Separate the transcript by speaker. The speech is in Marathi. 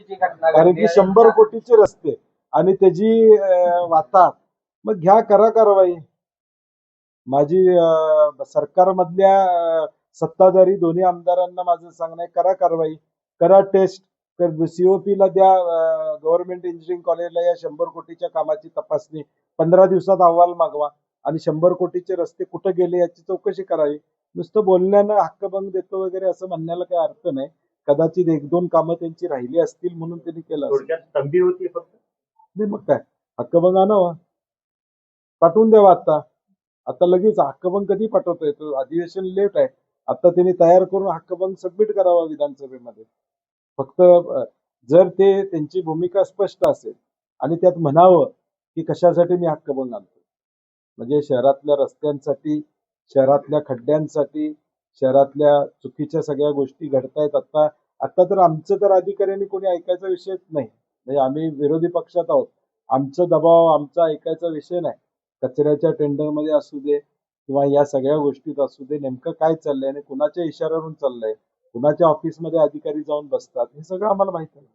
Speaker 1: कारण की. शंभर कोटीचे रस्ते आणि त्याची वाता मग घ्या करा कारवाई. माझी सरकारमधल्या सत्ताधारी दोन्ही आमदारांना माझं सांगणं आहे करा कारवाई. करा टेस्ट. सीओपी ला द्या गव्हर्नमेंट इंजिनिअरिंग कॉलेजला या शंभर कोटीच्या कामाची तपासणी. पंधरा दिवसात अहवाल मागवा आणि शंभर कोटीचे रस्ते कुठे गेले याची चौकशी करावी. नुसतं बोलण्यानं हक्कभंग देतो वगैरे असं म्हणण्याला काही अर्थ नाही. कदाचित एक दोन कामं त्यांची राहिली असतील म्हणून त्यांनी केलं.
Speaker 2: थोडक्यात तंबी होती फक्त?
Speaker 1: नाही मग काय? हक्कभंग आणावा. पाठवून द्यावा आता आता लगेच हक्कभंग कधी पाठवता येतो अधिवेशन लेट आहे. आता त्यांनी तयार करून हक्कभंग सबमिट करावा विधानसभेमध्ये. फक्त जर ते त्यांची भूमिका स्पष्ट असेल आणि त्यात म्हणावं की कशासाठी मी हक्कभंग आणतो म्हणजे शहरातल्या रस्त्यांसाठी शहरातल्या खड्ड्यांसाठी शहरातल्या चुकीच्या सगळ्या गोष्टी घडतायत आता. आता तर आमचं तर अधिकाऱ्यांनी कोणी ऐकायचा विषयच नाही. म्हणजे आम्ही विरोधी पक्षात आहोत. आमचा दबाव आमचा ऐकायचा विषय नाही. कचऱ्याच्या टेंडरमध्ये असू दे किंवा या सगळ्या गोष्टीत असू दे नेमकं काय चाललंय आणि कुणाच्या इशाऱ्यावरून चाललंय? कुणाच्या ऑफिसमध्ये अधिकारी जाऊन बसतात? हे सगळं आम्हाला माहिती आहे.